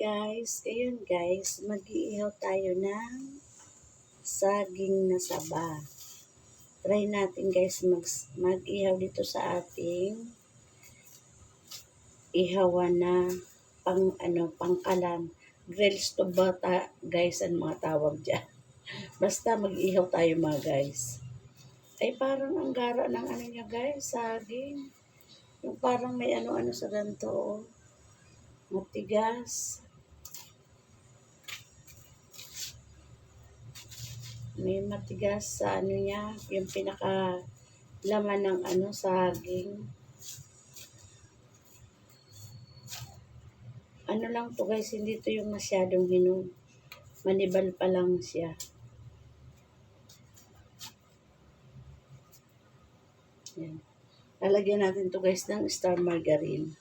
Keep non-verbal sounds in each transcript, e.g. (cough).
guys, ayun guys, mag-iihaw tayo ng saging na saba. Try natin guys mag, mag-ihaw dito sa ating ihawan na pang ano, pangkalan. Grills to bata guys ang mga tawag dyan. (laughs) Basta mag-ihaw tayo mga guys. Ay parang ang gara ng ano niya guys, saging. Yung parang may ano-ano sa ganito. Oh. Matigas. May matigas sa ano niya, yung pinaka laman ng ano, saging. Ano lang to guys, hindi to yung masyadong hinog. Manibal pa lang siya. Yan. Lalagyan natin to guys ng star margarine.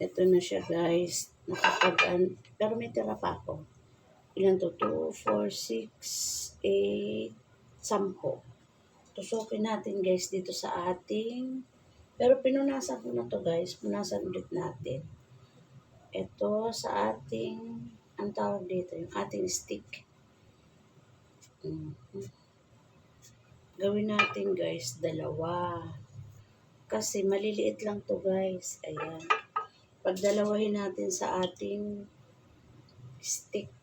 Ito na siya guys. Nakapag, pero may tira pa ako. Ilan to? 2, 4, 6, 8, 10. Tusukin natin guys dito sa ating, pero pinunasan ko na to guys. Punasan ulit natin. Ito sa ating, ang tawag dito, yung ating stick. Mhm. Gawin natin guys, dalawa. Kasi maliliit lang to guys. Ayan pagdalawahin natin sa ating stick.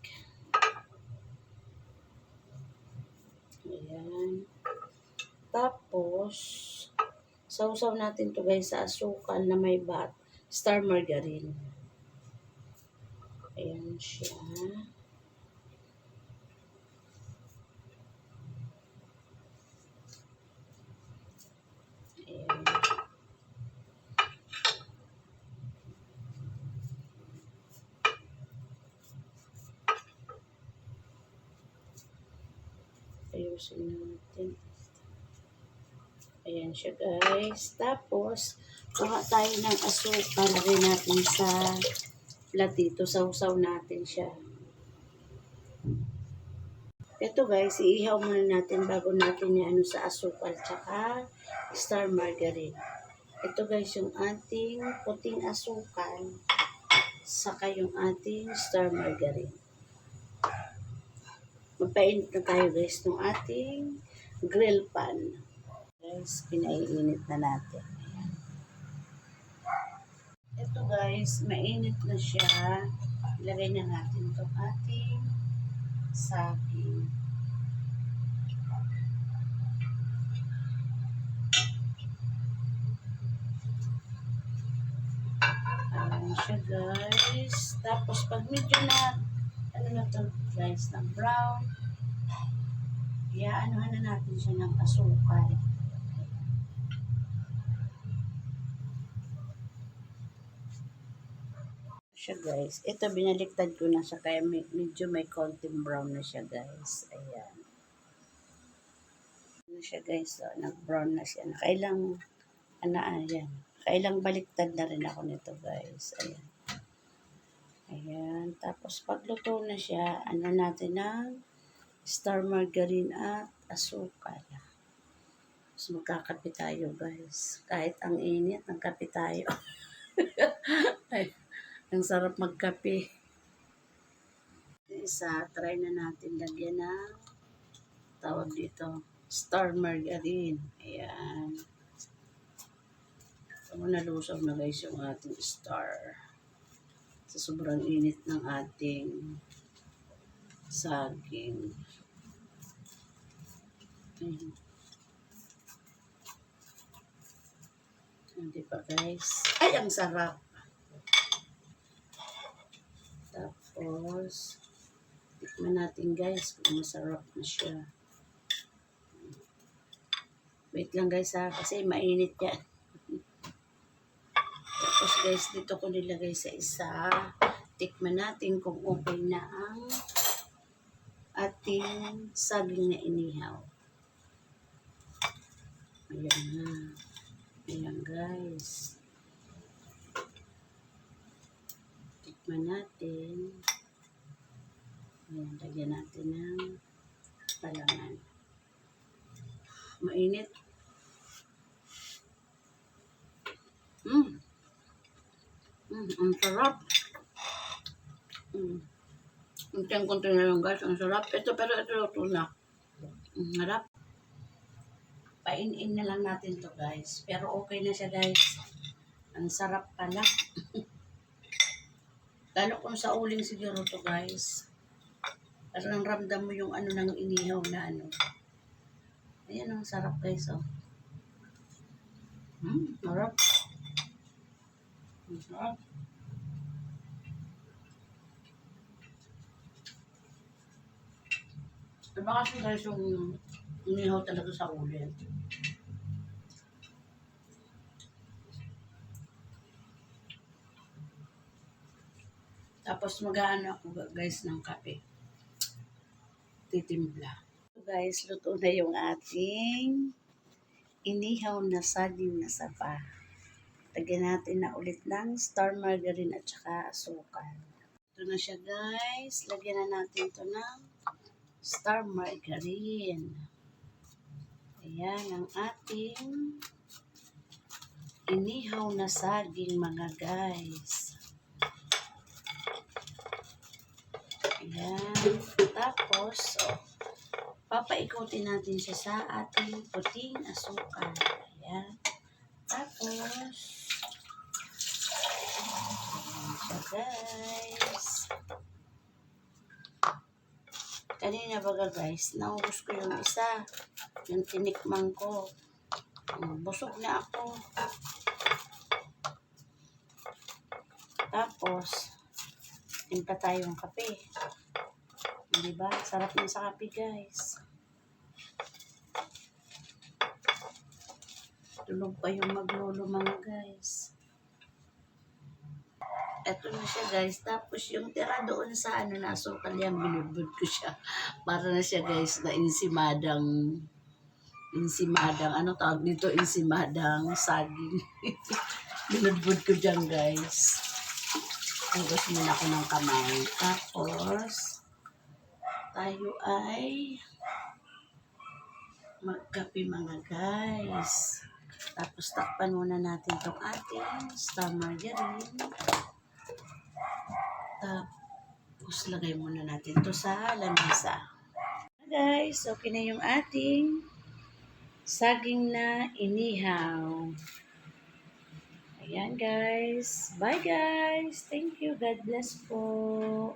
Ayan. Tapos, sausaw natin to guys sa asukal na may bat. Star margarine. Ayan siya. Ayan. Ayusin natin. Ayan siya guys. Tapos, kuha tayo ng asukal. Lagay natin sa platito. Sausaw natin siya. Ito guys, iihaw muna natin bago natin ano sa asukal tsaka star margarine. Ito guys yung ating puting asukal saka yung ating star margarine. Magpainit na tayo guys ng ating grill pan. Guys, pinaiinit na natin. Ito guys, mainit na siya. Ilagay na natin itong ating saging. Ayan siya guys. Tapos pag medyo na, ano na to guys, na brown, iaanuhan na natin siya ng asukal. siya guys. Ito binaliktad ko na siya kaya may, medyo may konting brown na siya guys. Ayan. Ano siya guys. So, nag-brown na siya. Kailang, ano, ayan. Kailang baliktad na rin ako nito guys. Ayan. Ayan. Tapos pagluto na siya, ano natin ng star margarine at asukal. Tapos magkakape tayo guys. Kahit ang init, nagkape tayo. (laughs) Ay, ang sarap magkape. Isa, try na natin lagyan ng tawag dito, star margarine. Ayan. So, nalusaw na guys yung ating star. Sa sobrang init ng ating saging. Ayan. Hindi pa guys. Ay, ang sarap. Tapos, tikman natin guys kung masarap na siya. Wait lang guys ha, kasi mainit yan. Tapos guys, dito ko nilagay sa isa. Tikman natin kung okay na ang ating saging na inihaw. Ayan na. Ayan guys. Tikman natin. Ayan, lagyan natin ng palaman. Mainit. Mm. Ang sarap. Mm. Ang konti na lang guys, ang sarap. Ito, pero ito luto na. Ang harap. Pain-in na lang natin to guys. Pero okay na siya guys. Ang sarap pala. (laughs) Lalo kung sa uling siguro to guys. Parang ramdam mo yung ano ng inihaw na ano. Ayan ang sarap guys oh. Hmm, sarap. Ang sarap. Diba kasi guys yung inihaw talaga sa uling. Tapos mag-ano ako guys ng kape. Titimpla. Guys, luto na yung ating inihaw na saging na saba. Lagyan natin na ulit ng star margarine at saka asukal. Ito na siya guys. Lagyan na natin ito ng star margarine. Ayan ang ating inihaw na saging mga guys. Ayan. Tapos, oh, papaikutin natin siya sa ating puting asukal. Ayan. Tapos, ayan siya guys. Kanina baga guys, naubos ko yung isa. Yung tinikman ko. Mm, Busog na ako. Tapos, timpla tayong kape. Di ba? Sarap na sa kape, guys. Tulog pa yung maglolo mga guys. Eto na siya guys. Tapos yung tira doon sa ano na sukal yan, binubod ko siya. (laughs) Para na siya guys na insimadang insimadang, ano tawag nito? Insimadang saging. (laughs) binudbud ko dyan guys. Hugas muna ako ng kamay. Tapos, tayo ay magkape mga guys. Tapos takpan muna natin itong ating star margarine. Tapos lagay muna natin to sa lamesa. Guys, okay na yung ating saging na inihaw. Ayan guys. Bye guys. Thank you. God bless po.